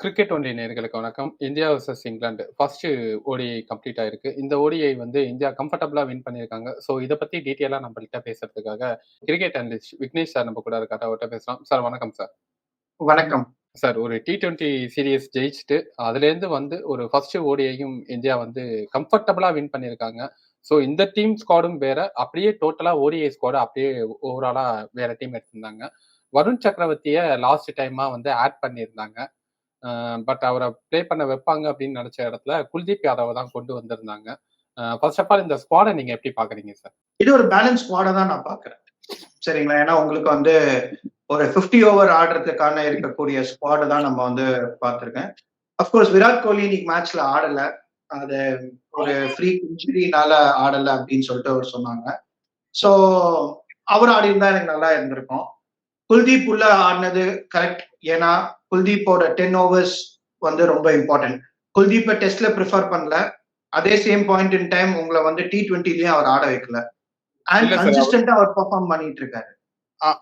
Cricket ஒன்றிய நேர்களுக்கு வணக்கம். India versus England. First ODI complete ஆயிருக்கு. இந்த ஓடிஐ வந்து இந்தியா கம்ஃபர்டபுளா வின் பண்ணியிருக்காங்க. ஸோ இதை பத்தி டீட்டெயிலா நம்மள்கிட்ட பேசுறதுக்காக கிரிக்கெட் அனலிஸ்ட் விக்னேஷ் சார் நம்ம கூட இருக்காரு. அவர்கிட்ட பேசலாம். சார் வணக்கம் சார் வணக்கம். சார் ஒரு டி டுவெண்ட்டி சீரியஸ் ஜெயிச்சுட்டு அதுலேருந்து வந்து ஒரு ஃபர்ஸ்ட் ஓடிஐயும் இந்தியா வந்து கம்ஃபர்டபுளா வின் பண்ணியிருக்காங்க. ஸோ இந்த டீம் ஸ்குவாடும் வேற. அப்படியே டோட்டலா ஓடிஐ ஸ்குவாடு அப்படியே ஓவராலா வேற டீம் எடுத்திருந்தாங்க. வருண் சக்கரவர்த்தியை லாஸ்ட் டைமா வந்து ஆட் பண்ணியிருந்தாங்க. பட் அவரை ப்ளே பண்ண வைப்பாங்க அப்படின்னு நினைச்ச இடத்துல குல்தீப் யாதவ தான் கொண்டு வந்திருந்தாங்க. ஃபர்ஸ்ட் ஆஃப் ஆல் இந்த ஸ்குவாடை நீங்க எப்படி பாக்குறீங்க சார் இது ஒரு பேலன்ஸ் ஸ்குவாடை தான் நான் பாக்குறேன். சரிங்களா? ஏன்னா உங்களுக்கு வந்து ஒரு ஃபிஃப்டி ஓவர் ஆடுறதுக்கான இருக்கக்கூடிய ஸ்குவாடு தான் நம்ம வந்து பார்த்துருக்கேன் அஃப்கோர்ஸ் விராட் கோலி இன்னைக்கு மேட்ச்ல ஆடல. அது ஒரு ஃப்ரீ இன்ஜுரினால ஆடல அப்படின்னு சொல்லிட்டு அவர் சொன்னாங்க. ஸோ அவர் ஆடி இருந்தா எனக்கு நல்லா இருந்திருக்கும். குல்தீப் உள்ள ஆடினது கரெக்ட் ஏன்னா குல்தீப்போட டென் ஓவர்ஸ் வந்து ரொம்ப இம்பார்ட்டன்ட் குல்தீப்பை டெஸ்ட்ல ப்ரிஃபர் பண்ணல. அதே சேம் பாயிண்ட் இன் டைம் உங்களை வந்து டி டுவெண்ட்டிலயும் அவர் ஆட வைக்கல. அண்ட் கன்சிஸ்டன்டா அவர் பெர்ஃபார்ம் பண்ணிட்டு இருக்காரு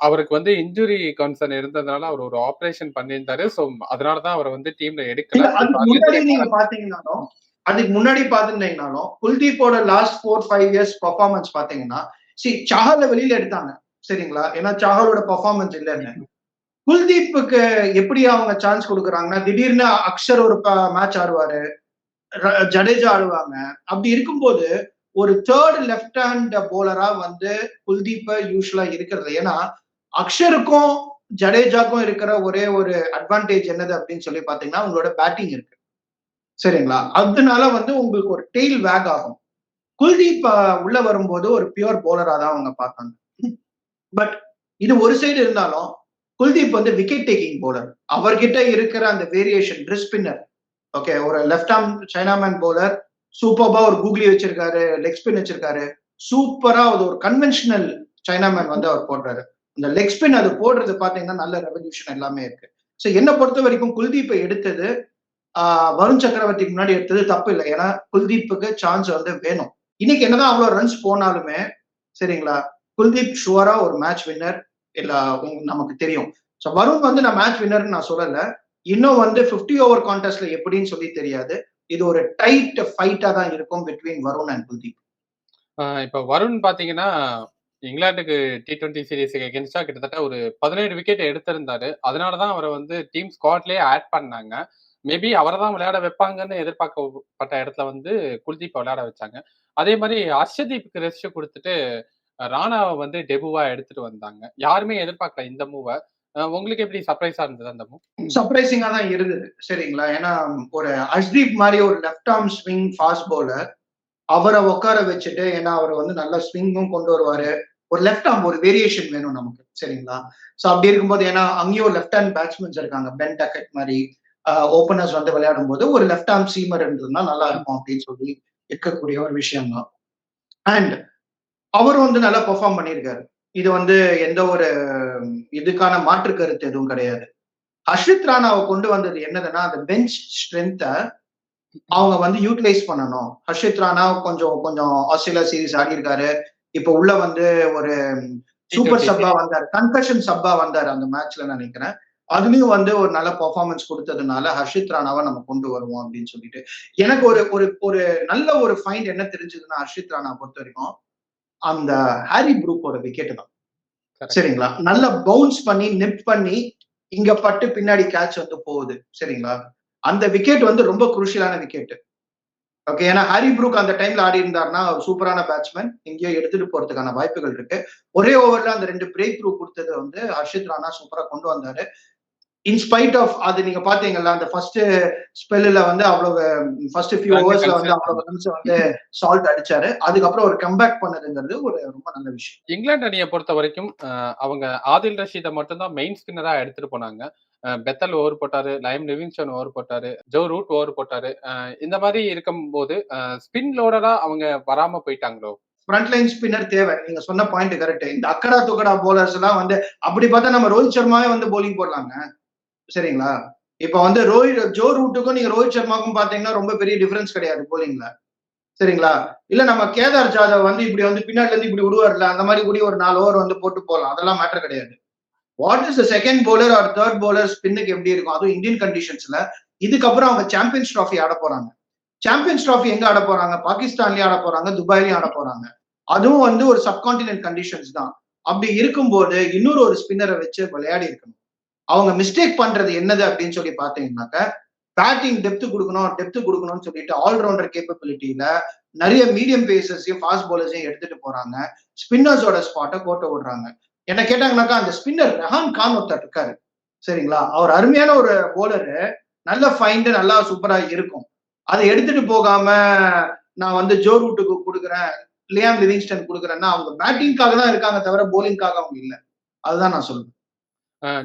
அவருக்கு வந்து இன்ஜுரி கன்சர்ன் இருந்ததுனால அவர் ஒரு ஆபரேஷன் பண்ணியிருந்தாரு. ஸோ அதனாலதான் அவர் வந்து டீம்ல எடுக்கல. அதுக்கு முன்னாடி நீங்க பாத்தீங்கன்னாலும் அதுக்கு முன்னாடி பாத்துட்டீங்கனாலும் குல்தீப்போட last four five years performance பாத்தீங்கன்னா சி சாஹல வெளியில எடுத்தாங்க. சரிங்களா? ஏன்னா சாஹலோட பெர்ஃபார்மன்ஸ் இல்லைன்னு. குல்தீப்புக்கு எப்படி அவங்க சான்ஸ் கொடுக்குறாங்கன்னா திடீர்னு அக்ஷர் ஒரு மேட்ச் ஆடுவாரு. ஜடேஜா ஆடுவாங்க. அப்படி இருக்கும்போது ஒரு தேர்ட் லெஃப்ட் ஹேண்ட் போலரா வந்து குல்தீப் யூஸ்வலா இருக்கிறது. ஏன்னா அக்ஷருக்கும் ஜடேஜாக்கும் இருக்கிற ஒரே ஒரு அட்வான்டேஜ் என்னது அப்படின்னு சொல்லி பாத்தீங்கன்னா உங்களோட பேட்டிங் இருக்கு. சரிங்களா? அதனால வந்து உங்களுக்கு ஒரு டெய்ல் வேக் ஆகும். குல்தீப் உள்ள வரும்போது ஒரு பியூர் போலரா தான் அவங்க பார்த்தாங்க பட் இது ஒரு சைடு இருந்தாலும் குல்தீப் வந்து விக்கெட் டேக்கிங் போலர் அவர்கிட்ட இருக்கிற அந்த வேரியேஷன் ஸ்பின்னர் ஓகே ஒரு லெஃப்ட் ஆர்ம் சைனாமேன் போலர் சூப்பர்பா ஒரு கூகுளி வச்சிருக்காரு லெக் ஸ்பின் வச்சிருக்காரு. சூப்பரா அது ஒரு கன்வென்ஷனல் சைனாமேன் வந்து அவர் போடுறாரு. அந்த லெக் ஸ்பின் அது போடுறது பாத்தீங்கன்னா நல்ல ரெவல்யூஷன் எல்லாமே இருக்கு. ஸோ என்னை பொறுத்த வரைக்கும் குல்தீப்பை எடுத்தது வருண் சக்கரவர்த்திக்கு முன்னாடி எடுத்தது தப்பு இல்லை. ஏன்னா குல்தீப்புக்கு சான்ஸ் வந்து வேணும். இன்னைக்கு என்னதான் அவ்வளோ ரன்ஸ் போனாலுமே சரிங்களா? குல்தீப் ஷுவரா ஒரு மேட்ச் வின்னர் நமக்கு தெரியும். ஸோ வருண் வந்து நான் மேட்ச் வின்னர்னு நான் சொல்லலை. இன்னும் வந்து ஃபிஃப்டி ஓவர் கான்டெஸ்ட்ல எப்படின்னு சொல்லி தெரியாது. இது ஒரு டைட் ஃபைட்டா தான் இருக்கும் பிட்வீன் வருண் அண்ட் குல்தீப் இப்போ வருண் பாத்தீங்கன்னா இங்கிலாந்துக்கு டி டுவெண்ட்டி சீரீஸுக்கு எகென்ஸ்டா கிட்டத்தட்ட ஒரு பதினேழு விக்கெட் எடுத்திருந்தாரு. அதனால தான் அவரை வந்து டீம் ஸ்குவாட்லயே ஆட் பண்ணாங்க. மேபி அவரை தான் விளையாட வைப்பாங்கன்னு எதிர்பார்க்கப்பட்ட இடத்துல வந்து குல்தீப் விளையாட வச்சாங்க. அதே மாதிரி அர்ஷதீப்புக்கு ரெஸ்ட் கொடுத்துட்டு ராணாவை வந்து டெபுவா எடுத்துட்டு வந்தாங்க. யாருமே எதிர்பார்க்கல இந்த மூவை உங்களுக்கு எப்படி சர்ப்ரைஸா இருந்தது அந்த மூவ் சர்ப்ரைசிங்கா தான் இருந்தது சரிங்களா? ஏன்னா ஒரு அஷ்தீப் மாதிரி ஒரு left arm swing fast bowler அவரை உட்கார வச்சுட்டு ஏன்னா அவர் வந்து நல்ல ஸ்விங்கும் கொண்டு வருவாரு. ஒரு லெஃப்ட் ஆர்ம் ஒரு வேரியேஷன் வேணும் நமக்கு சரிங்களா? ஸோ அப்படி இருக்கும்போது ஏன்னா அங்கேயும் லெஃப்ட் ஹேண்ட் பேட்ஸ்மேன்ஸ் இருக்காங்க பென் டக்கெட் மாதிரி. ஓப்பனர்ஸ் வந்து விளையாடும் போது ஒரு லெஃப்ட் ஆர்ம் சீமர் இருந்ததுன்னா நல்லா இருக்கும் அப்படின்னு சொல்லி இருக்கக்கூடிய ஒரு விஷயம் தான் அண்ட் அவர் வந்து நல்லா பெர்ஃபார்ம் பண்ணியிருக்காரு. இது வந்து எந்த ஒரு இதுக்கான மாற்று கருத்து எதுவும் கிடையாது. ஹர்ஷித் ராணாவை கொண்டு வந்தது என்னதுன்னா அந்த பெஞ்ச் ஸ்ட்ரென்த்தை அவங்க வந்து யூட்டிலைஸ் பண்ணணும். ஹர்ஷித் ராணா கொஞ்சம் கொஞ்சம் ஆஸ்திரேலியா சீரீஸ் ஆடி இருக்காரு இப்ப உள்ள வந்து ஒரு சூப்பர் சப்பா வந்தார். கன்கஷன் சப்பா வந்தார் அந்த மேட்ச்ல நினைக்கிறேன். அதுலயும் வந்து ஒரு நல்ல பெர்ஃபார்மன்ஸ் கொடுத்ததுனால ஹர்ஷித் ராணாவை நம்ம கொண்டு வருவோம் அப்படின்னு சொல்லிட்டு. எனக்கு ஒரு ஒரு ஒரு நல்ல ஒரு ஃபைண்ட் என்ன தெரிஞ்சதுன்னா ஹர்ஷித் ராணா பொறுத்த வரைக்கும் அந்த ஹாரி ப்ரூக்கோட விக்கெட் தான் சரிங்களா? நல்ல பவுன்ஸ் பண்ணி நிப் பண்ணி இங்க பட்டு பின்னாடி கேட்ச் வந்து போகுது. சரிங்களா? அந்த விக்கெட் வந்து ரொம்ப குருஷியலான விக்கெட் ஓகே ஏன்னா ஹாரி ப்ரூக் அந்த டைம்ல ஆடி இருந்தாருன்னா சூப்பரான பேட்ஸ்மேன் எங்கேயோ எடுத்துட்டு போறதுக்கான வாய்ப்புகள் இருக்கு. ஒரே ஓவர்ல அந்த ரெண்டு பிரேக் த்ரூ கொடுத்தது வந்து ஹர்ஷித் ராணா சூப்பரா கொண்டு வந்தாரு. இன்ஸ்பைட் ஆஃப் அது நீங்க பாத்தீங்கல்ல அந்த ஃபர்ஸ்ட் ஸ்பெல்ல வந்து அவ்வளவு ஃபர்ஸ்ட் ஃபியூ ஓவர்ஸ்ல வந்து அவ்வளவு ரன்ஸ் வந்து சால்ட் அடிச்சாரு. அதுக்கப்புறம் ஒரு கம்பேக் பண்ணதுங்கிறது ஒரு ரொம்ப நல்ல விஷயம். இங்கிலாந்து அணியை பொறுத்த வரைக்கும் அவங்க ஆதில் ரஷீதை மட்டும்தான் மெயின் ஸ்பின்னரா எடுத்துட்டு போனாங்க. பெத்தல் ஓவர் போட்டாரு லைம் லிவிங்ஸ்டன் ஓவர் போட்டாரு ஜோ ரூட் ஓவர் போட்டாரு. இந்த மாதிரி இருக்கும்போது ஸ்பின் லோடரா அவங்க வராம போயிட்டாங்களோ? ஃப்ரண்ட் லைன் ஸ்பின்னர் தேவை. நீங்க சொன்ன பாயிண்ட் கரெக்ட் இந்த அக்கடா துக்கடா போலர்ஸ் எல்லாம் வந்து அப்படி பார்த்தா நம்ம ரோஹித் சர்மாவே வந்து போலிங் போடலாங்க. சரிங்களா? இப்ப வந்து ரோஹித் ஜோ ரூட்டுக்கும் நீங்க ரோஹித் சர்மாக்கும் பாத்தீங்கன்னா ரொம்ப பெரிய டிஃபரன்ஸ் கிடையாது போலிங்ல சரிங்களா? இல்ல நம்ம கேதார் ஜாதவ் வந்து இப்படி வந்து பின்னாடி இருந்து இப்படி விடுவார்ல அந்த மாதிரி கூட ஒரு நாலு ஓவர் வந்து போட்டு போகலாம் அதெல்லாம் மேட்டர் கிடையாது. What is the second bowler or third bowler ஸ்பின்னுக்கு எப்படி இருக்கும்? அதுவும் இந்தியன் கண்டிஷன்ஸ்ல இதுக்கப்புறம் அவங்க சாம்பியன்ஸ் ட்ராஃபி ஆட போறாங்க. சாம்பியன்ஸ் ட்ராஃபி எங்க ஆட போறாங்க? பாகிஸ்தான்லயும் ஆட போறாங்க துபாய்லயும் ஆட போறாங்க. அதுவும் வந்து ஒரு சப்கான்டினென்ட் கண்டிஷன்ஸ் தான். அப்படி இருக்கும்போது இன்னொரு ஒரு ஸ்பின்னரை வச்சு விளையாடி இருக்கணும். அவங்க மிஸ்டேக் பண்றது என்னது அப்படின்னு சொல்லி பாத்தீங்கன்னாக்க பேட்டிங் டெப்த் கொடுக்கணும் டெப்த் கொடுக்கணும்னு சொல்லிட்டு ஆல்ரவுண்டர் கேப்பபிலிட்டியில நிறைய மீடியம் பேசர்ஸையும் ஃபாஸ்ட் பவுலர்ஸையும் எடுத்துட்டு போறாங்க. ஸ்பின்னர்ஸோட ஸ்பாட்டை கோட்டை விடுறாங்க. என்ன கேட்டாங்கன்னாக்கா அந்த ஸ்பின்னர் ரெஹான் கான் ஒருத்தர் இருக்காரு. சரிங்களா? அவர் அருமையான ஒரு போலரு நல்ல ஃபைண்டு நல்லா சூப்பரா இருக்கும். அதை எடுத்துட்டு போகாம நான் வந்து ஜோ ரூட்டுக்கு கொடுக்குறேன் லியாம் லிவிங்ஸ்டன் கொடுக்குறேன்னா அவங்க பேட்டிங்காக தான் இருக்காங்க தவிர போலிங்காக அவங்க இல்லை. அதுதான் நான் சொல்றேன்.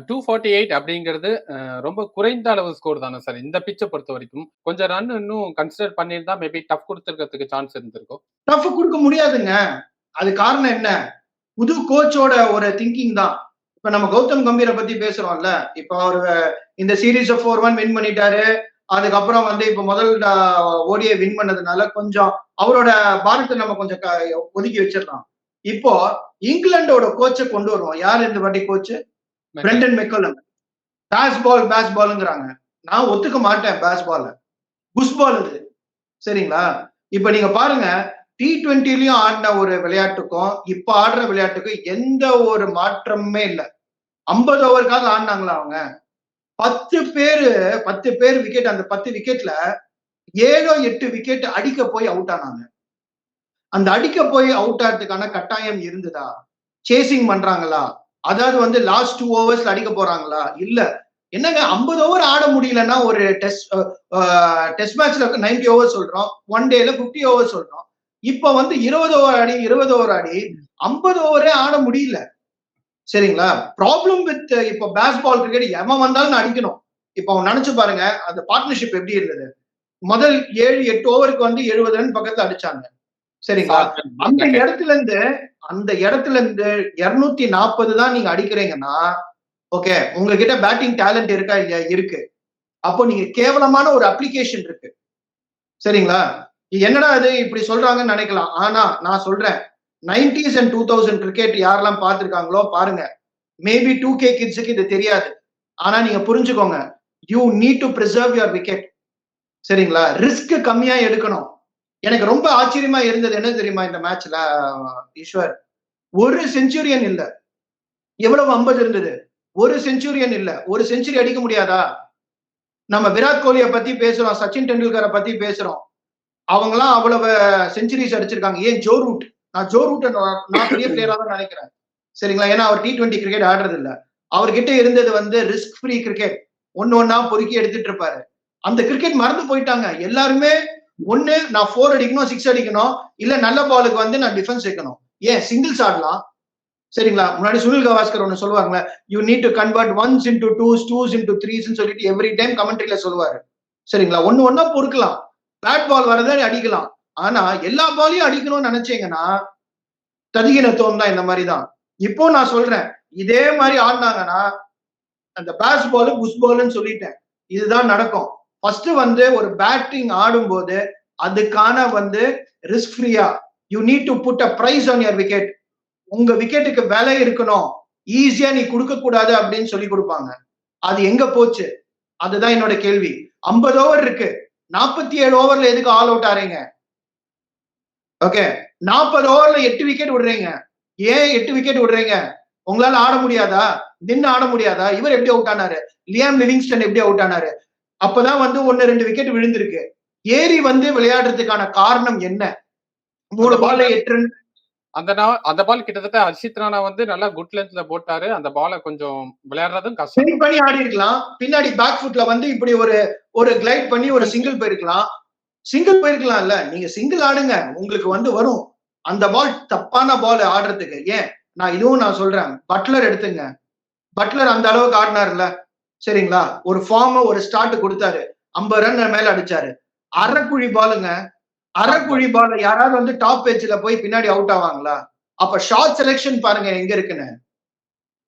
டூ ஃபார்ட்டி எயிட் அப்படிங்கிறது ரொம்ப குறைந்த அளவு ஸ்கோர் தானே சார் இந்த பிச்சை பொறுத்த வரைக்கும். கொஞ்சம் ரன் இன்னும் கன்சிடர் பண்ணியிருந்தா மேபி டஃப் கொடுத்துருக்கிறதுக்கு சான்ஸ் இருந்திருக்கும். டஃப் கொடுக்க முடியாதுங்க. அது காரணம் என்ன? புது கோச்சோட ஒரு திங்கிங் தான். இப்ப நம்ம கௌதம் கம்பீரை பத்தி பேசுறோம்ல. இப்ப அவர் இந்த சீரீஸ் ஃபோர் ஒன் வின் பண்ணிட்டாரு. அதுக்கப்புறம் வந்து இப்ப முதல் ஓடியை வின் பண்ணதுனால கொஞ்சம் அவரோட பாரத்தை நம்ம கொஞ்சம் க- ஒதுக்கி வச்சிடலாம். இப்போ இங்கிலாண்டோட கோச்சை கொண்டு வருவோம். யார் இந்த வாட்டி coach Brendon McCullum Bazball Bazball பால்ங்கிறாங்க நான் ஒத்துக்க மாட்டேன் பேஸ் பால் புஷ் பால் இது. சரிங்களா? இப்ப நீங்க பாருங்க டி டுவெண்ட்டிலையும் ஆடின ஒரு விளையாட்டுக்கும் இப்ப ஆடுற விளையாட்டுக்கும் எந்த ஒரு மாற்றமுமே இல்லை. ஐம்பது ஓவருக்காவது ஆடினாங்களா அவங்க? பத்து பேரு பத்து பேர் விக்கெட் அந்த பத்து விக்கெட்ல ஏழோ எட்டு விக்கெட் அடிக்க போய் அவுட் ஆனாங்க. அந்த அடிக்க போய் அவுட் ஆகிறதுக்கான கட்டாயம் இருந்ததா? சேசிங் பண்றாங்களா? அதாவது வந்து லாஸ்ட் டூ ஓவர்ஸ்ல அடிக்க போறாங்களா? இல்ல. என்னங்க ஐம்பது ஓவர் ஆட முடியலன்னா ஒரு டெஸ்ட் டெஸ்ட் மேட்ச்ல நைன்டி ஓவர் சொல்றோம். ஒன் டேல பிப்டி ஓவர் சொல்றோம். இப்ப வந்து இருபது ஓவர் ஆடி இருபது ஓவர் ஆடி ஐம்பது ஓவரே ஆட முடியல. சரிங்களா? ப்ராப்ளம் வித் இப்போ பேஸ் பால் கிரிக்கெட் எவன் வந்தாலும் அடிக்கணும். இப்போ அவன் நினைச்சு பாருங்க அந்த பார்ட்னர்ஷிப் எப்படி இருந்தது? முதல் ஏழு எட்டு ஓவருக்கு வந்து எழுபது ரன் பக்கத்துல அடிச்சாங்க. சரிங்களா? அந்த இடத்துல இருந்து அந்த இடத்துல இருந்து இருநூத்தி நாற்பது தான் நீங்க அடிக்கிறீங்கன்னா ஓகே உங்ககிட்ட பேட்டிங் டேலண்ட் இருக்கா இல்லையா? இருக்கு. அப்போ நீங்க கேவலமான ஒரு அப்ளிகேஷன் இருக்கு. சரிங்களா? என்னடா இது இப்படி சொல்றாங்கன்னு நினைக்கலாம். ஆனா நான் சொல்றேன். Nineties and two thousand cricket யாரெல்லாம் பார்த்துருக்காங்களோ பாருங்க. மேபி டூ கே கிட்ஸுக்கு இது தெரியாது. ஆனா நீங்க புரிஞ்சுக்கோங்க. You need to preserve your wicket சரிங்களா? ரிஸ்க் கம்மியா எடுக்கணும். எனக்கு ரொம்ப ஆச்சரியமா இருந்தது என்ன தெரியுமா இந்த மேட்ச்ல ஈஸ்வர் ஒரு செஞ்சுரியன் இல்ல. எவ்வளவு ஐம்பது இருந்தது? ஒரு செஞ்சுரியன் இல்ல. ஒரு செஞ்சுரி அடிக்க முடியாதா? நம்ம விராட் கோலியை பத்தி பேசுறோம் சச்சின் டெண்டுல்கரை பத்தி பேசுறோம். அவங்கலாம் அவ்வளவு செஞ்சுரிஸ் அடிச்சிருக்காங்க. ஏன்? Joe Root. நான் ஜோ ரூட் நான் பெரிய பிளேயரா தான் நினைக்கிறேன். சரிங்களா? ஏன்னா அவர் டி டுவெண்ட்டி கிரிக்கெட் ஆடுறது இல்ல அவர்கிட்ட இருந்தது வந்து ரிஸ்க் ஃப்ரீ கிரிக்கெட் ஒன்னு ஒன்னா பொறுக்கி எடுத்துட்டு இருப்பாரு. அந்த கிரிக்கெட் மறந்து போயிட்டாங்க. எல்லாருமே ஒண்ணு நான் ஃபோர் அடிக்கணும் சிக்ஸ் அடிக்கணும். இல்ல நல்ல பாலுக்கு வந்து நான் டிஃபென்ஸ் வைக்கணும். ஏன்? சிங்கிள்ஸ் ஆடலாம். சரிங்களா? முன்னாடி சுனில் கவாஸ்கர் ஒன்னு சொல்லுவாங்களே you need to convert ones into twos twos into த்ரீஸ்ன்னு சொல்லிட்டு எவ்ரி டைம் கமெண்ட்ரியில சொல்லுவாரு. சரிங்களா? ஒன்னு ஒன்னா பொறுக்கலாம். பேட் பால் வரதை அடிக்கலாம். ஆனா எல்லா பாலையும் அடிக்கணும்னு நினைச்சீங்கன்னா ததிகினத்துவம் தான் இந்த மாதிரி தான். இப்போ நான் சொல்றேன் இதே மாதிரி ஆடினாங்கன்னா அந்த பேஸ் பால் புஷ் பால்னு சொல்லிட்டேன். இதுதான் நடக்கும். ஃபர்ஸ்ட் வந்து ஒரு பேட்டிங் ஆடும்போது அதுக்கான வந்து ரிஸ்க் ஃப்ரீயா you need to put a price on your wicket உங்க விக்கெட்டுக்கு விலை இருக்கணும். ஈஸியா நீ கொடுக்க கூடாது அப்படின்னு சொல்லி கொடுப்பாங்க. அது எங்க போச்சு? அதுதான் என்னோட கேள்வி. ஐம்பது ஓவர் இருக்கு. நாற்பத்தி ஏழு ஓவர்ல எதுக்கு ஆல் அவுட் ஆறீங்க? ஓகே நாற்பது ஓவர்ல எட்டு விக்கெட் விடுறீங்க. ஏன் எட்டு விக்கெட் விடுறீங்க? உங்களால ஆட முடியாதா? நின்று ஆட முடியாதா? இவர் எப்படி அவுட் ஆனாரு? லியாம் லிவிங்ஸ்டன் எப்படி அவுட் ஆனாரு? அப்பதான் வந்து ஒன்னு ரெண்டு விக்கெட் விழுந்திருக்கு. ஏரி வந்து விளையாடுறதுக்கான காரணம் என்ன? மூணு பால்ல எட்டு ரன் அந்த அந்த பால் கிட்டத்தட்ட ஹர்ஷித் ராணா வந்து நல்லா குட் லென்த்ல போட்டாரு. அந்த பாலை கொஞ்சம் விளையாடுறதும் கஷ்டம். பண்ணி ஆடி இருக்கலாம் பின்னாடி பேக் ஃபுட்ல வந்து இப்படி ஒரு ஒரு கிளைட் பண்ணி ஒரு சிங்கிள் போயிருக்கலாம். சிங்கிள் போயிருக்கலாம்ல. நீங்க சிங்கிள் ஆடுங்க. உங்களுக்கு வந்து வரும். அந்த பால் தப்பான பால் ஆடுறதுக்கு. ஏன்? நான் இதுவும் நான் சொல்றேன். பட்லர் எடுத்துங்க. பட்லர் அந்த அளவுக்கு ஆடினார்ல. சரிங்களா? ஒரு ஃபார்ம் ஒரு ஸ்டார்ட் கொடுத்தாரு. ஐம்பது ரன் மேல அடிச்சாரு. அரைக்குழி பாலுங்க அரைக்குழி பால் யாராவது வந்து டாப் பேஜ்ல போய் பின்னாடி அவுட் ஆவாங்களா? அப்ப ஷார்ட் செலெக்ஷன் பாருங்க எங்க இருக்குன்னு.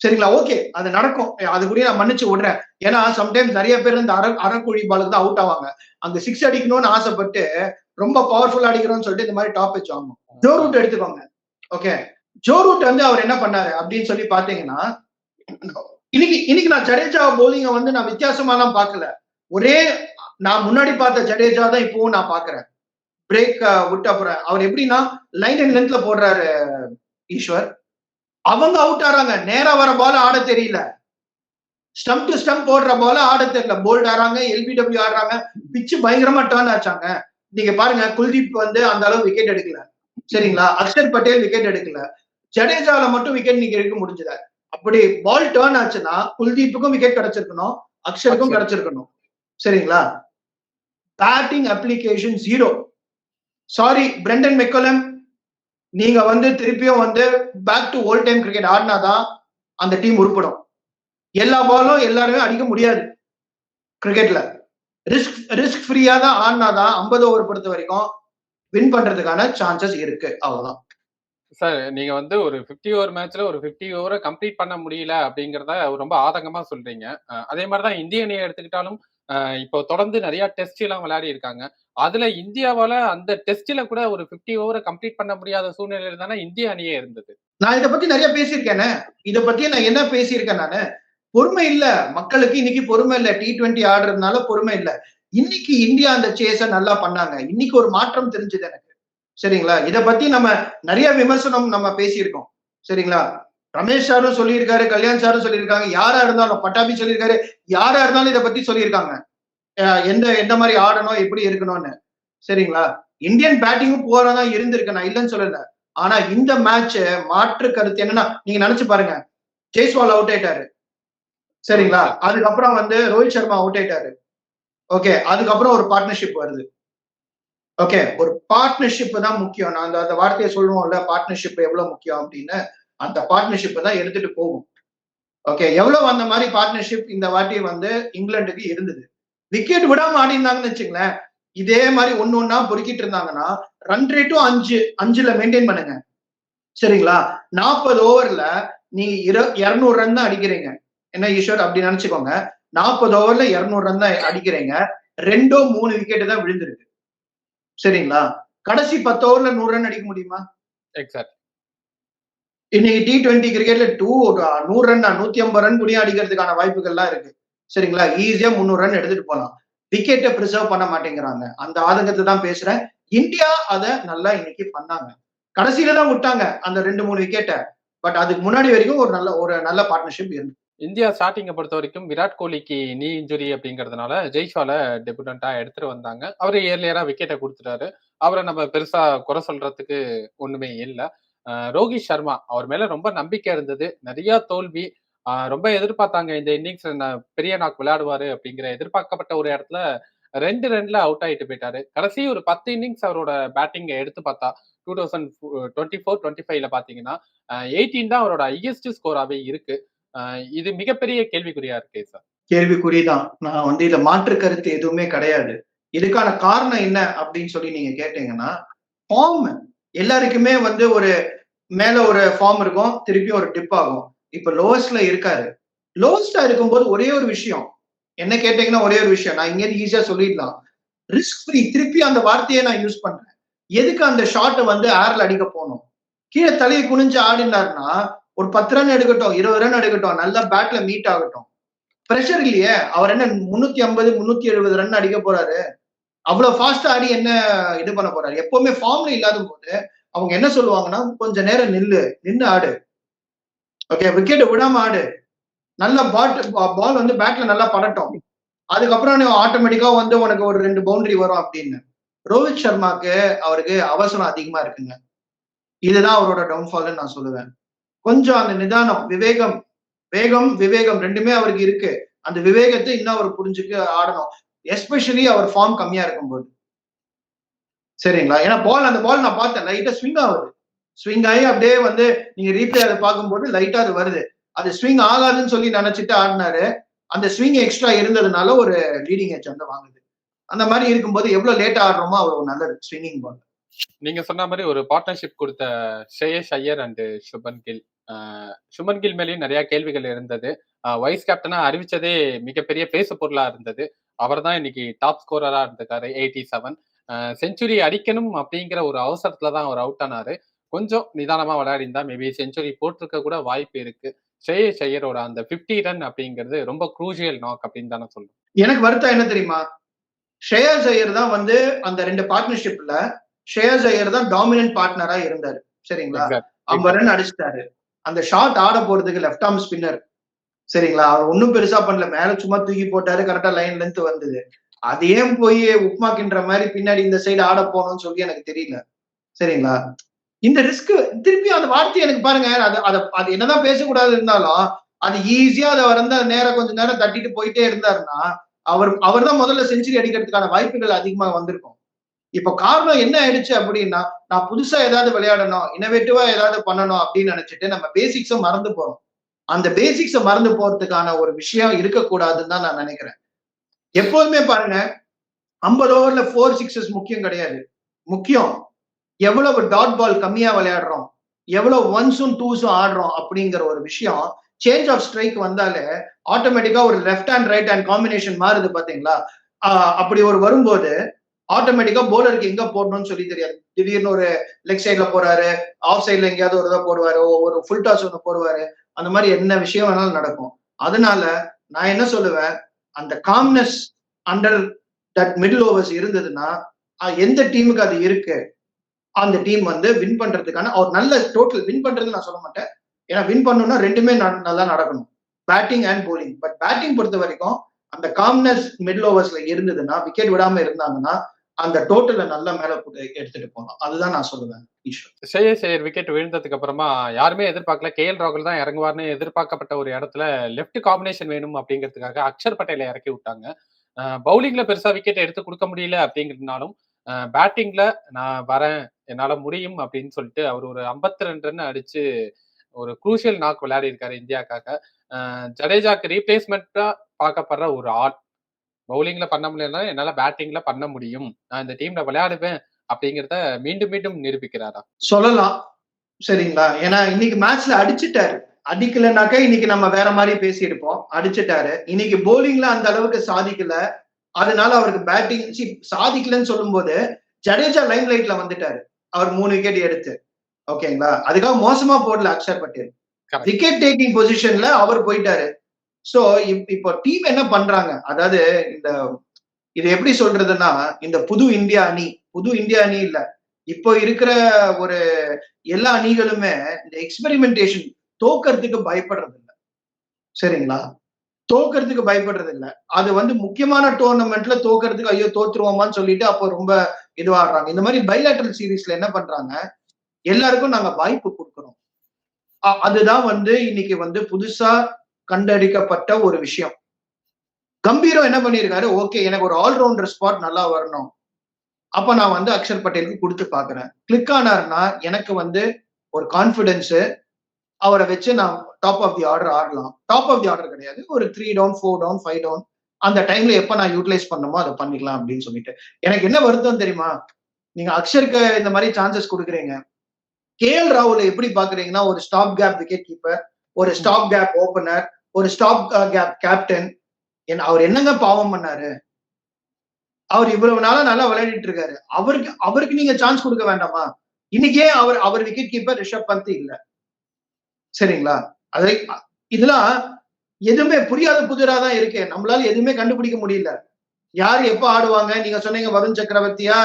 சரிங்களா? ஓகே அது நடக்கும். அது கூட நான் மன்னிச்சு விடுறேன். ஏன்னா சம்டைம்ஸ் நிறைய பேர் இந்த அரை அரைக்குழி பாலுக்கு தான் அவுட் ஆவாங்க. அங்க சிக்ஸ் அடிக்கணும்னு ஆசைப்பட்டு ரொம்ப பவர்ஃபுல்லா அடிக்கிறோம்னு சொல்லிட்டு இந்த மாதிரி டாப் வச்சு வாங்க ஜோ ரூட் எடுத்துக்கோங்க. ஓகே ஜோ ரூட் வந்து அவர் என்ன பண்ணாரு? அப்படின்னு சொல்லி பாத்தீங்கன்னா இன்னைக்கு இன்னைக்கு நான் ஜடேஜா போலிங்க வந்து நான் வித்தியாசமாலாம் பார்க்கல. ஒரே நான் முன்னாடி பார்த்த ஜடேஜா தான் இப்பவும் நான் பாக்குறேன் பிரேக் விட்டு அப்புறம். அவர் எப்படின்னா லைன் அண்ட் லென்த்ல போடுறாரு ஈஸ்வர். அவங்க அவுட் ஆறாங்க. நேரா வர பால் ஆட தெரியல. ஸ்டம்ப் டு ஸ்டம்ப் போடுற பால ஆட தெரியல. போல்ட் ஆறாங்க எல்பிடபிள்யூ ஆடுறாங்க. பிச்சு பயங்கரமா டேர்ன் ஆச்சாங்க. நீங்க பாருங்க குல்தீப் வந்து அந்த அளவு விக்கெட் எடுக்கல. சரிங்களா? அக்ஷர் பட்டேல் விக்கெட் எடுக்கல. ஜடேஜால மட்டும் விக்கெட் நீங்க எடுக்க முடிஞ்சத அப்படி பால் டேர்ன் ஆச்சுன்னா குல்தீப்புக்கும் விக்கெட் கிடைச்சிருக்கணும் அக்ஷருக்கும் அக்ஷர். கிடைச்சிருக்கணும். சரிங்களா? Batting application zero sorry Brendon McCullum நீங்க வந்து திருப்பியும் வந்து back to old time cricket ஆடினாதான் அந்த டீம் உருப்படும். எல்லா பாலும் எல்லாருமே அடிக்க முடியாது கிரிக்கெட்ல ரிஸ்க் ரிஸ்க் ஃப்ரீயா தான் ஆடினாதான் ஐம்பது ஓவர் பொறுத்த வரைக்கும் வின் பண்றதுக்கான சான்சஸ் இருக்கு. அவ்வளவுதான். சார் நீங்க வந்து ஒரு 50 ஓவர் மேட்ச்ல ஒரு 50 ஓவரை கம்ப்ளீட் பண்ண முடியல அப்படிங்கறத ரொம்ப ஆதங்கமா சொல்றீங்க. அதே மாதிரிதான் இந்திய அணியை எடுத்துக்கிட்டாலும் இப்போ தொடர்ந்து நிறைய டெஸ்ட் எல்லாம் விளையாடி இருக்காங்க. அதுல இந்தியாவால அந்த டெஸ்ட்ல கூட ஒரு 50 ஓவரை கம்ப்ளீட் பண்ண முடியாத சூழ்நிலையில தானே இந்திய அணியே இருந்தது. நான் இதை பத்தி நிறைய பேசியிருக்கேனே. இதை பத்தி நான் என்ன பேசியிருக்கேன் நானு? பொறுமை இல்ல. மக்களுக்கு இன்னைக்கு பொறுமை இல்ல. டி டுவெண்ட்டி ஆடுறதுனால பொறுமை இல்ல. இன்னைக்கு இந்தியா அந்த சேஸ நல்லா பண்ணாங்க. இன்னைக்கு ஒரு மாற்றம் தெரிஞ்சது எனக்கு. சரிங்களா? இதை பத்தி நம்ம நிறைய விமர்சனம் நம்ம பேசியிருக்கோம். சரிங்களா? ரமேஷ் சாரும் சொல்லியிருக்காரு கல்யாண் சாரும் சொல்லியிருக்காங்க. யாரா இருந்தாலும் பட்டாபி சொல்லியிருக்காரு. யாரா இருந்தாலும் இதை பத்தி சொல்லியிருக்காங்க. எந்த எந்த மாதிரி ஆடணும் எப்படி இருக்கணும்னு. சரிங்களா? இந்தியன் பேட்டிங்கும் போறதா இருந்திருக்கு. நான் இல்லைன்னு சொல்லல. ஆனா இந்த மேட்ச் மாற்று கருத்து என்னன்னா நீங்க நினைச்சு பாருங்க. ஜெய்ஸ்வால் அவுட் ஆயிட்டாரு. சரிங்களா? அதுக்கப்புறம் வந்து ரோஹித் சர்மா அவுட் ஆயிட்டாரு. ஓகே அதுக்கப்புறம் ஒரு பார்ட்னர்ஷிப் வருது. ஓகே ஒரு பார்ட்னர்ஷிப் தான் முக்கியம். நான் அந்த அந்த வார்த்தையை சொல்லுவோம்ல பார்ட்னர்ஷிப் எவ்வளவு முக்கியம் அப்படின்னு அந்த பார்ட்னர்ஷிப் தான் எடுத்துட்டு போகும். ஓகே எவ்வளவு அந்த மாதிரி பார்ட்னர்ஷிப் இந்த வாட்டி வந்து இங்கிலாந்துக்கு இருந்தது. விக்கெட் விடாம ஆடி இருந்தாங்கன்னு வச்சுங்களேன் இதே மாதிரி ஒன்னு ஒன்னா பொறுக்கிட்டு இருந்தாங்கன்னா ரன் ரேட்டும் அஞ்சு அஞ்சுல மெயின்டைன் பண்ணுங்க. சரிங்களா? நாற்பது ஓவர்ல நீங்க இர இருநூறு ரன் தான் அடிக்கிறீங்க. என்ன ஈஸ்வர்? அப்படி நினைச்சுக்கோங்க. நாற்பது ஓவர்ல இருநூறு ரன் தான் அடிக்கிறீங்க. ரெண்டோ மூணு விக்கெட் தான் விழுந்திருக்கு. சரிங்களா? கடைசி பத்து ஓவர்ல நூறு ரன் அடிக்க முடியுமா? எக்ஸாக்ட் இன்னைக்கு டி டுவெண்ட்டி கிரிக்கெட்ல டூ நூறு ரன் நூத்தி ஐம்பது ரன் கூட அடிக்கிறதுக்கான வாய்ப்புகள்லாம் இருக்கு. சரிங்களா? ஈஸியா முந்நூறு ரன் எடுத்துட்டு போலாம். விக்கெட்டை ப்ரிசர்வ் பண்ண மாட்டேங்கிறாங்க. அந்த ஆதங்கத்தை தான் பேசுறேன். இந்தியா அதை நல்லா இன்னைக்கு பண்ணாங்க. கடைசியில தான் விட்டாங்க அந்த ரெண்டு மூணு விக்கெட்டை பட் அதுக்கு முன்னாடி வரைக்கும் ஒரு நல்ல ஒரு நல்ல பார்ட்னர்ஷிப் இருந்து இந்தியா ஸ்டார்டிங்கை பொறுத்த வரைக்கும் விராட் கோலிக்கு நீ இன்ஜுரி அப்படிங்கிறதுனால ஜெய்ஷால டெபுட்டண்டா எடுத்துட்டு வந்தாங்க. அவர் ஏர்லியரா விக்கெட்டை கொடுத்துட்டாரு. அவரை நம்ம பெருசா குறை சொல்றதுக்கு ஒண்ணுமே இல்லை. ரோஹித் சர்மா அவர் மேல ரொம்ப நம்பிக்கை இருந்தது. நிறைய தோல்வி. ரொம்ப எதிர்பார்த்தாங்க இந்த இன்னிங்ஸ் பெரிய நாக் விளையாடுவாரு அப்படிங்கிற எதிர்பார்க்கப்பட்ட ஒரு இடத்துல ரெண்டு ரெண்டுல அவுட் ஆயிட்டு போயிட்டாரு. கடைசி ஒரு பத்து இன்னிங்ஸ் அவரோட பேட்டிங்கை எடுத்து பார்த்தா two thousand twenty four twenty ஃபைவ்ல பாத்தீங்கன்னா எயிட்டீன் தான் அவரோட ஹையஸ்ட் ஸ்கோராகவே இருக்கு. இது மிகப்பெரிய கேள்விக்குறியா இருக்கு சார்? கேள்விக்குறிதான். நான் வந்து இதுல மாற்று கருத்து எதுவுமே கிடையாது. இதுக்கான காரணம் என்ன அப்படின்னு சொல்லி நீங்க கேட்டீங்கன்னா ஃபார்ம் எல்லாருக்குமே வந்து ஒரு மேல ஒரு ஃபார்ம் இருக்கும் திருப்பி ஒரு டிப் ஆகும். இப்ப லோவஸ்ட்ல இருக்காரு. லோவஸ்டா இருக்கும்போது ஒரே ஒரு விஷயம். என்ன கேட்டீங்கன்னா ஒரே ஒரு விஷயம். நான் இங்கே ஈஸியா சொல்லிடலாம். ரிஸ்க் ஃப்ரீ திருப்பி அந்த வார்த்தையை நான் யூஸ் பண்றேன். எதுக்கு அந்த ஷாட்டை வந்து ஏர்ல அடிக்க போகணும்? கீழே தலையை குனிஞ்சு ஆடினார்னா ஒரு பத்து ரன் எடுக்கட்டும் இருபது ரன் எடுக்கட்டும் நல்லா பேட்ல மீட் ஆகட்டும். ப்ரெஷர் இல்லையே அவர் என்ன முன்னூத்தி ஐம்பது முன்னூத்தி எழுபது ரன் அடிக்க போறாரு? அவ்வளவு ஃபாஸ்டா ஆடி என்ன இது பண்ண போறாரு? எப்பவுமே ஃபார்ம்ல இல்லாத போது அவங்க என்ன சொல்லுவாங்கன்னா கொஞ்ச நேரம் நில்லு நின்னு ஆடு. ஓகே விக்கெட் விடாம ஆடு. நல்ல பாட் பால் வந்து பேட்ல நல்லா படட்டும். அதுக்கப்புறம் நீ ஆட்டோமேட்டிக்கா வந்து உனக்கு ஒரு ரெண்டு பவுண்டரி வரும் அப்படின்னு. ரோஹித் சர்மாக்கு அவருக்கு அவசரம் அதிகமா இருக்குங்க. இதுதான் அவரோட டவுன்ஃபால்னு நான் சொல்லுவேன். கொஞ்சம் அந்த நிதானம் விவேகம் வேகம் விவேகம் ரெண்டுமே அவருக்கு இருக்கு. அந்த விவேகத்தை இன்னும் அவர் புரிஞ்சுக்க ஆடணும். எஸ்பெஷலி அவர் ஃபார்ம் கம்மியா இருக்கும்போது. சரிங்களா? ஏன்னா பால் அந்த பால் நான் பார்த்தேன். லைட்டா ஸ்விங் ஆகுது. ஸ்விங் ஆகி அப்படியே வந்து நீங்க ரீப்ளே அதை பார்க்கும்போது லைட்டா அது வருது. அது ஸ்விங் ஆகாதுன்னு சொல்லி நினைச்சிட்டு ஆடினாரு. அந்த ஸ்விங் எக்ஸ்ட்ரா இருந்ததுனால ஒரு லீடிங் எச் வந்து வாங்குது. அந்த மாதிரி இருக்கும்போது எவ்வளவு லேட்டா ஆடுறோமோ அவ்வளவு நல்லது. ஸ்விங்கிங் பால் நீங்க சொன்ன மாதிரி ஒரு பார்ட்னர்ஷிப் கொடுத்த ஷேயஸ் ஐயர் அண்ட் சுபன் கில் சுமன் கில் மேலேயும் நிறைய கேள்விகள் இருந்தது. வைஸ் கேப்டனா அறிவிச்சதே மிகப்பெரிய பேசு பொருளா இருந்தது. அவர் தான் இன்னைக்கு டாப் ஸ்கோரரா இருந்திருக்காரு எயிட்டி செவன் செஞ்சுரி அடிக்கணும் அப்படிங்கிற ஒரு அவசரத்துல தான் அவர் அவுட் ஆனாரு. கொஞ்சம் நிதானமா விளையாடி இருந்தா மேபி செஞ்சுரி போட்டிருக்க கூட வாய்ப்பு இருக்கு. ஷேயஸ் ஐயரோட அந்த பிப்டி ரன் அப்படிங்கிறது ரொம்ப குரூசியல் நாக் அப்படின்னு தானே சொல்லுவோம் எனக்கு வருத்தம் என்ன தெரியுமா? ஷ்ரேயஸ் ஐயர் தான் வந்து அந்த ரெண்டு பார்ட்னர்ஷிப்ல ஷ்ரேயஸ் ஐயர் தான் டாமினன்ட் பார்ட்னரா இருந்தாரு. சரிங்களா? ஐம்பது ரன் அடிச்சிட்டாரு. அந்த ஷாட் ஆட போறதுக்கு லெஃப்ட் ஆர்ம் ஸ்பின்னர் சரிங்களா? அவர் ஒன்னும் பெருசா பண்ணல. மேல சும்மா தூக்கி போட்டாரு. கரெக்டா லைன் லென்த் வந்தது. அது ஏன் போய் உப்மாக்கின்ற மாதிரி பின்னாடி இந்த சைடு ஆட போகணும்னு சொல்லி எனக்கு தெரியல. சரிங்களா? இந்த ரிஸ்க் திருப்பி அந்த வார்த்தை எனக்கு பாருங்க. அது அது அது என்னதான் பேசக்கூடாது இருந்தாலும் அது ஈஸியா அதை வந்து நேரம் கொஞ்ச நேரம் தட்டிட்டு போயிட்டே இருந்தாருன்னா அவர் அவர் தான் முதல்ல செஞ்சுரி அடிக்கிறதுக்கான வாய்ப்புகள் அதிகமா வந்திருக்கும். இப்போ காரணம் என்ன ஆயிடுச்சு அப்படின்னா நான் புதுசா ஏதாவது விளையாடணும் இனோவேட்டிவா ஏதாவது பண்ணணும் அப்படின்னு நினைச்சிட்டு நம்ம பேசிக்ஸை மறந்து போறோம். அந்த பேசிக்ஸை மறந்து போறதுக்கான ஒரு விஷயம் இருக்கக்கூடாதுன்னு தான் நான் நினைக்கிறேன். எப்போதுமே பாருங்க ஐம்பது ஓவர்ல ஃபோர் சிக்ஸஸ் முக்கியம் கிடையாது. முக்கியம் எவ்வளவு டாட் பால் கம்மியா விளையாடுறோம் எவ்வளவு ஒன்ஸும் டூஸும் ஆடுறோம் அப்படிங்கிற ஒரு விஷயம் சேஞ்ச் ஆஃப் ஸ்ட்ரைக் வந்தாலே ஆட்டோமேட்டிக்கா ஒரு left hand right hand combination மாறுது பாத்தீங்களா? அப்படி ஒரு வரும்போது ஆட்டோமேட்டிக்கா போலருக்கு எங்க போடணும்னு சொல்லி தெரியாது. திடீர்னு ஒரு லெக் சைட்ல போறாரு ஆஃப் சைட்ல எங்கேயாவது ஒரு இதை போடுவாரு ஒரு ஃபுல் டாஸ் ஒன்று போடுவாரு அந்த மாதிரி என்ன விஷயம் வேணாலும் நடக்கும். அதனால நான் என்ன சொல்லுவேன் அந்த calmness under that middle overs இருந்ததுன்னா எந்த டீமுக்கு அது இருக்கு அந்த டீம் வந்து வின் பண்றதுக்கான ஒரு நல்ல டோட்டல் வின் பண்றது நான் சொல்ல மாட்டேன். ஏன்னா வின் பண்ணணும்னா ரெண்டுமே நல்லா நடக்கணும். Batting and bowling but batting பொறுத்த வரைக்கும் அந்த காம்னஸ் மிடில் ஓவர்ஸ்ல இருந்ததுன்னா விக்கெட் விடாம இருந்தாங்கன்னா அந்த டோட்டலை நல்லா மேல எடுத்துட்டு போனோம் அதுதான் நான் சொல்லுவேன் ஈஸ்வர். ஷேயர் விக்கெட் விழுந்ததுக்கு அப்புறமா யாருமே எதிர்பார்க்கல. கே எல் ராகுல் தான் இறங்குவார்னு எதிர்பார்க்கப்பட்ட ஒரு இடத்துல லெஃப்ட் காம்பினேஷன் வேணும் அப்படிங்கிறதுக்காக அக்ஷர் பட்டேலை இறக்கி விட்டாங்க. பவுலிங்ல பெருசா விக்கெட் எடுத்து கொடுக்க முடியல அப்படிங்கிறதுனாலும் பேட்டிங்ல நான் வரேன் என்னால முடியும் அப்படின்னு சொல்லிட்டு அவர் ஒரு ஐம்பத்தி ரெண்டு ரன் அடிச்சு ஒரு குரூசியல் நாக் விளையாடி இருக்காரு இந்தியாக்காக ஜடேஜாக்கு ரீப்ளேஸ்மெண்டா பார்க்கப்படுற ஒரு ஆள். பவுலிங்ல பண்ண முடியலன்னா என்னால பேட்டிங்ல பண்ண முடியும். நான் இந்த டீம்ல விளையாடுவேன் அப்படிங்கிறத மீண்டும் மீண்டும் நிரூபிக்கிறாரா சொல்லலாம். சரிங்களா? ஏன்னா இன்னைக்கு மேட்ச்ல அடிச்சுட்டாரு. அடிக்கலனாக்கா இன்னைக்கு நம்ம வேற மாதிரி பேசியிருப்போம். அடிச்சுட்டாரு. இன்னைக்கு போலிங்ல அந்த அளவுக்கு சாதிக்கல. அதனால அவருக்கு பேட்டிங் சாதிக்கலன்னு சொல்லும் போது ஜடேஜா லைம் லைட்ல வந்துட்டாரு. அவர் மூணு விக்கெட் எடுத்து. ஓகேங்களா? அதுக்காக மோசமா போடல அக்ஷர் பட்டேல். விக்கெட் டேக்கிங் பொசிஷன்ல அவர் போயிட்டாரு. சோ இப்போ டீம் என்ன பண்றாங்க? அதாவது இந்த இது எப்படி சொல்றதுன்னா இந்த புது இந்தியா அணி புது இந்தியா அணி இல்ல. இப்போ இருக்கிற ஒரு எல்லா அணிகளுமே இந்த எக்ஸ்பெரிமெண்டேஷன் தோக்கறதுக்கு பயப்படுறது இல்லை சரிங்களா? தோக்கறதுக்கு பயப்படுறது இல்ல அது வந்து முக்கியமான டோர்னமெண்ட்ல தோக்கறதுக்கு ஐயோ தோத்துருவோமான்னு சொல்லிட்டு அப்போ ரொம்ப இதுவாடுறாங்க. இந்த மாதிரி பைலாட்ரல் சீரீஸ்ல என்ன பண்றாங்க? எல்லாருக்கும் நாங்க வாய்ப்பு கொடுக்குறோம். அதுதான் வந்து இன்னைக்கு வந்து புதுசா கண்டடிக்கப்பட்ட ஒரு விஷயம். கம்பீரம் என்ன பண்ணியிருக்காரு ஓகே எனக்கு ஒரு ஆல்ரவுண்டர் ஸ்பாட் நல்லா வரணும். அப்ப நான் வந்து அக்ஷர் பட்டேலுக்கு கொடுத்து பாக்குறேன் கிளிக் ஆனார்னா எனக்கு வந்து ஒரு கான்பிடன்ஸ் அவரை வச்சு நான் டாப் ஆஃப் தி ஆர்டர் ஆடலாம். டாப் ஆஃப் தி ஆர்டர் கிடையாது. ஒரு three down four down five down அந்த டைம்ல எப்ப நான் யூட்டிலைஸ் பண்ணணுமோ அதை பண்ணிக்கலாம் அப்படின்னு சொல்லிட்டு. எனக்கு என்ன வருத்தம் தெரியுமா? நீங்க அக்ஷருக்கு இந்த மாதிரி சான்சஸ் கொடுக்குறீங்க. கே எல் ராகுல எப்படி பாக்குறீங்கன்னா ஒரு ஸ்டாப் கேப் விக்கெட் கீப்பர் ஒரு ஸ்டாப் கேப் ஓபனர் ஒரு ஸ்டாப் கேப் கேப்டன் அவர் என்னங்க பாவம் பண்ணாரு? அவர் இவ்வளவு நாளா நல்லா விளையாடிட்டு இருக்காரு. அவருக்கு அவருக்கு நீங்க சான்ஸ் கொடுக்க வேண்டாமா? இன்னைக்கே அவர் அவர் விக்கெட் கீப்பர் ரிஷப் பந்த் இல்ல? சரிங்களா? அதை இதெல்லாம் எதுவுமே புரியாத புதிரா தான் இருக்கு. நம்மளால எதுவுமே கண்டுபிடிக்க முடியல. யார் எப்ப ஆடுவாங்க? நீங்க சொன்னீங்க வருண் சக்கரவர்த்தியா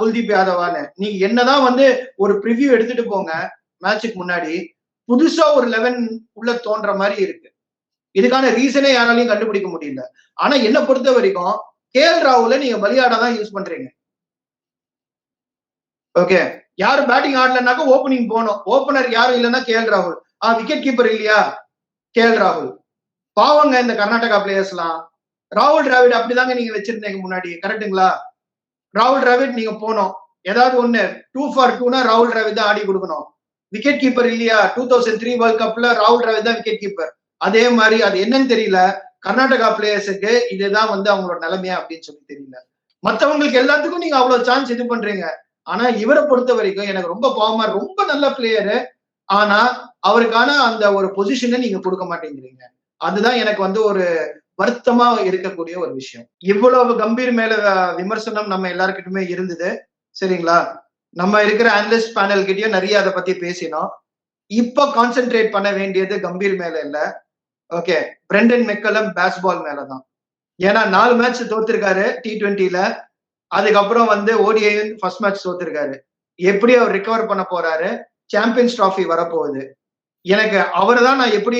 குல்தீப் யாதவான்னு. நீங்க என்னதான் வந்து ஒரு ப்ரிவியூ எடுத்துட்டு போங்க மேட்சுக்கு முன்னாடி புதுசா ஒரு லெவன் உள்ள தோன்ற மாதிரி இருக்கு. இதுக்கான ரீசனே யாராலையும் கண்டுபிடிக்க முடியல. ஆனா என்ன பொறுத்த வரைக்கும் கே எல் ராகுல நீங்க பலியாடா யூஸ் பண்றீங்க. ஓகே யாரு பேட்டிங் ஆடலனாக்கா ஓப்பனிங் போகணும். ஓப்பனர் யாரும் இல்லைன்னா கே எல் ராகுல். ஆ விக்கெட் கீப்பர் இல்லையா? கே எல் ராகுல். பாவங்க இந்த கர்நாடகா பிளேயர்ஸ் எல்லாம். ராகுல் டிராவிட் அப்படிதாங்க நீங்க வச்சிருந்தீங்க முன்னாடி. கரெக்டுங்களா ராகுல் டிராவிட் நீங்க போனோம் ஏதாவது ஒண்ணு. டூ ஃபார் டூனா ராகுல் டிராவிட் தான் ஆடி கொடுக்கணும். விக்கெட் கீப்பர் இல்லையா? டூ தௌசண்ட் த்ரீ வேர்ல்ட் கப்ல ராகுல் டிராவிட் தான் விக்கெட் கீப்பர் அதே மாதிரி அது என்னன்னு தெரியல. கர்நாடகா பிளேயர்ஸுக்கு இதுதான் வந்து அவங்களோட நிலைமையா அப்படின்னு சொல்லி தெரியல. மத்தவங்களுக்கு எல்லாத்துக்கும் நீங்க அவ்வளவு சான்ஸ் இது பண்றீங்க. ஆனா இவரை பொறுத்த வரைக்கும் எனக்கு ரொம்ப பாவமா ரொம்ப நல்ல பிளேயரு ஆனா அவருக்கான அந்த ஒரு பொசிஷனை நீங்க கொடுக்க மாட்டேங்கிறீங்க. அதுதான் எனக்கு வந்து ஒரு வருத்தமா இருக்கக்கூடிய ஒரு விஷயம். இவ்வளவு கம்பீர் மேல விமர்சனம் நம்ம எல்லாருக்கிட்டுமே இருந்தது. சரிங்களா? நம்ம இருக்கிற அனலிஸ்ட் பேனல் கிட்டயும் நிறைய அதை பத்தி பேசினோம். இப்ப கான்சென்ட்ரேட் பண்ண வேண்டியது கம்பீர் மேல இல்ல. ஓகே பிரெண்டன் மெக்கலம் பேஸ்பால் மேலதான். ஏன்னா நாலு மேட்ச் தோத்திருக்காரு டி ட்வெண்ட்டில அதுக்கப்புறம் வந்து ஓடிஐ ஃபர்ஸ்ட் மேட்ச் தோத்திருக்காரு. எப்படி அவர் ரிகவர் பண்ண போறாரு? சாம்பியன்ஸ் டிராஃபி வரப்போகுது. எனக்கு அவரை தான் நான் எப்படி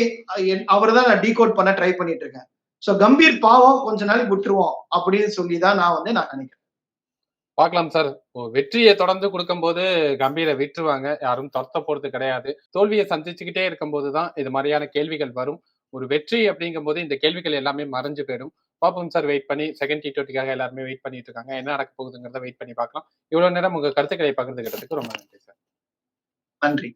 அவரை தான் நான் டீகோட் பண்ண ட்ரை பண்ணிட்டு இருக்கேன். ஸோ கம்பீர் பாவம் கொஞ்ச நாளைக்கு விட்டுருவோம் அப்படின்னு சொல்லி தான் நான் வந்து நான் நினைக்கிறேன். பார்க்கலாம் சார். வெற்றியை தொடர்ந்து கொடுக்கும்போது கம்பீரை விட்டுருவாங்க. யாரும் துரத்த போறது கிடையாது. தோல்வியை சந்திச்சுக்கிட்டே இருக்கும்போது தான் இது மாதிரியான கேள்விகள் வரும். ஒரு வெற்றி அப்படிங்கும் போது இந்த கேள்விகள் எல்லாமே மறைஞ்சு போயிடும். பாப்போம் சார் வெயிட் பண்ணி செகண்ட் டி டுவெண்ட்டிக்காக எல்லாருமே வெயிட் பண்ணிட்டு இருக்காங்க. என்ன நடக்க போகுதுங்கிறத வெயிட் பண்ணி பார்க்கலாம். இவ்வளவு நேரம் உங்க கருத்துக்களை பகிர்ந்துக்கிறதுக்கு ரொம்ப நன்றி சார். நன்றி.